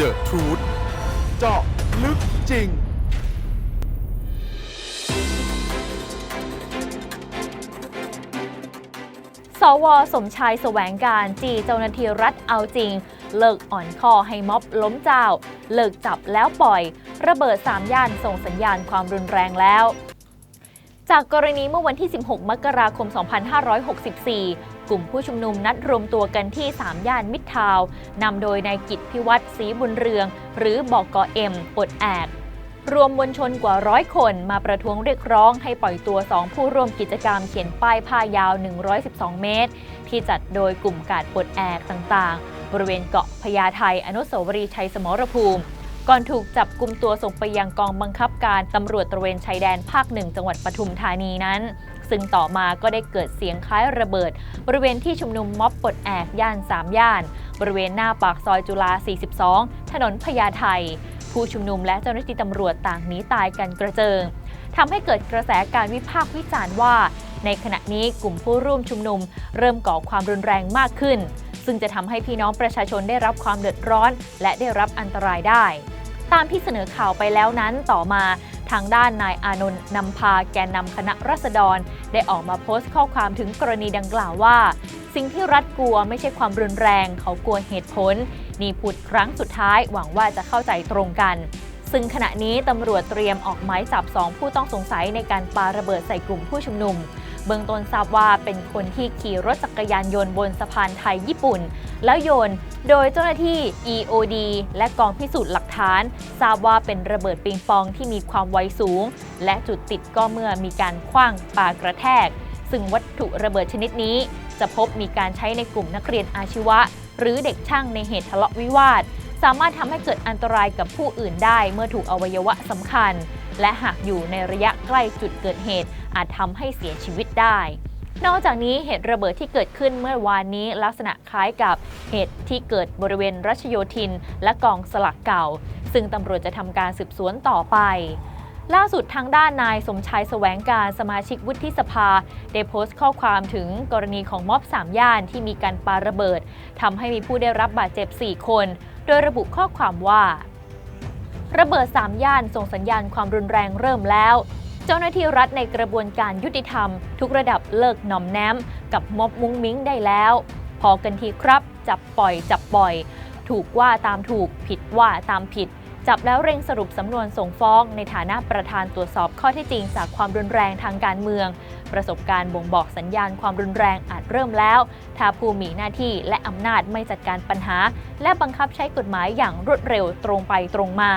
The Truth เจาะลึกจริง สว สมชายแสวงการจีเจ้าหน้าที่รัฐเอาจริง เลิกอ่อนคอให้ม็อบล้มเจ้า เลิกจับแล้วปล่อย ระเบิดสามย่านส่งสัญญาณความรุนแรงแล้วจากกรณีเมื่อวันที่ 16 มกราคม 2564 กลุ่มผู้ชุมนุมนัดรวมตัวกันที่ 3 ย่านมิตรทาวน์นำโดยนายกิตพิวัตรศรีบุญเรือง หรือบอกกอเอ็มปลดแอกรวมมวลชนกว่าร้อยคนมาประท้วงเรียกร้องให้ปล่อยตัว 2 ผู้ร่วมกิจกรรมเขียนป้ายผ้ายาว 112 เมตร ที่จัดโดยกลุ่มกาดปดแอกต่างๆ บริเวณเกาะพญาไทอนุสาวรีย์ชัยสมรภูมิ ก่อนถูกจับกลุ่มตัวส่งไปยังกองบังคับการตำรวจตระเวนชายแดนภาคหนึ่งจังหวัดปทุมธานีนั้น ซึ่งต่อมาก็ได้เกิดเสียงคล้ายระเบิด บริเวณที่ชุมนุมม็อบปลดแอกย่าน3ย่าน บริเวณหน้าปากซอยจุฬา 42 ถนนพญาไทผู้ชุมนุมและเจ้าหน้าที่ตำรวจต่างหนีตายกันกระเจิงทำให้เกิดกระแสการวิพากษ์วิจารณ์ว่า ในขณะนี้กลุ่มผู้ร่วมชุมนุม เริ่มก่อความรุนแรงมากขึ้น ซึ่งจะทำให้พี่น้องประชาชนได้รับความเดือดร้อน และได้รับอันตรายได้ ตามที่เสนอข่าวไปแล้วนั้นต่อมา ทางด้านนายอานนท์นำพาแกนนำคณะรัษฎร ได้ออกมาโพสต์ข้อความถึงกรณีดังกล่าวว่า สิ่งที่รัฐกลัวไม่ใช่ความรุนแรง เขากลัวเหตุผล นี่พูดครั้งสุดท้ายหวังว่าจะเข้าใจตรงกัน ซึ่งขณะนี้ตำรวจเตรียมออกหมายจับสองผู้ต้องสงสัยในการปาระเบิดใส่กลุ่มผู้ชุมนุม เบื้องต้นทราบว่าเป็นคนที่ขี่รถจักรยานยนต์บนสะพานไทยญี่ปุ่น แล้วโยนโดยเจ้าหน้าที่ EOD และกองพิสูจน์หลักฐาน ทราบว่าเป็นระเบิดปิงปองที่มีความไวสูง และจุดติดก็เมื่อมีการคว้างปากระแทก ซึ่งวัตถุระเบิดชนิดนี้ จะพบมีการใช้ในกลุ่มนักเรียนอาชีวะ หรือเด็กช่างในเหตุทะเลาะวิวาท สามารถทำให้เกิดอันตรายกับผู้อื่นได้เมื่อถูกอวัยวะสำคัญ และหากอยู่ในระยะใกล้จุดเกิดเหตุ อาจทำให้เสียชีวิตได้ นอกจากนี้เหตุระเบิดที่เกิดขึ้นเมื่อวานนี้ลักษณะคล้ายกับเหตุที่เกิดบริเวณรัชโยธิน และกองสลักเก่า ซึ่งตำรวจจะทำการสืบสวนต่อไปล่าสุดทางด้านนายสมชายแสวงการสมาชิกวุฒิสภา ได้โพสต์ข้อความถึงกรณีของม็อบสามย่านที่มีการปาระเบิดทำให้มีผู้ได้รับบาดเจ็บ 4 คน โดยระบุข้อความว่า ระเบิดสามย่านส่งสัญญาณความรุนแรงเริ่มแล้ว เจ้าหน้าที่รัฐในกระบวนการยุติธรรม ทุกระดับเลิกหน่อมแนมกับม็อบมุ้งมิ้งได้แล้ว พอกันทีครับ จับปล่อยจับปล่อย ถูกว่าตามถูกผิดว่าตามผิด จับแล้วเร่งสรุปสำนวนส่งฟ้อง ในฐานะประธานตรวจสอบข้อเท็จจริงจากความรุนแรงทางการเมือง ประสบการณ์บ่งบอกสัญญาณความรุนแรงอาจเริ่มแล้ว ถ้าผู้มีหน้าที่และอำนาจไม่จัดการปัญหา และบังคับใช้กฎหมายอย่างรวดเร็วตรงไปตรงมา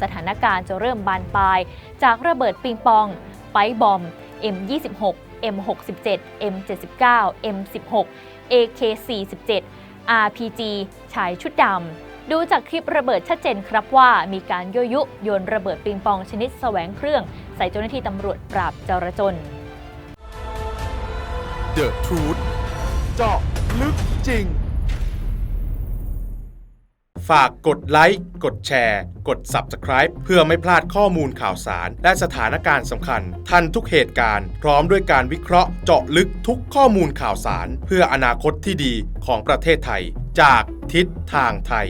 สถานการณ์จะเริ่มบานปลาย จากระเบิดปิงปองไปบอม M26 M67 M79 M16 AK47 RPG ชายชุดดำ ดูจากคลิประเบิดชัดเจนครับว่ามีการยั่วยุโยนระเบิดปิงปองชนิดแสวงเครื่อง ใส่เจ้าหน้าที่ตำรวจปราบจราจน The Truth เจาะลึกจริง ฝากกดไลค์ กดแชร์ กด Subscribe เพื่อไม่พลาดข้อมูลข่าวสาร และสถานการณ์สำคัญ ทันทุกเหตุการณ์ พร้อมด้วยการวิเคราะห์เจาะลึกทุกข้อมูลข่าวสาร เพื่ออนาคตที่ดีของประเทศไทย จากทิศทางไทย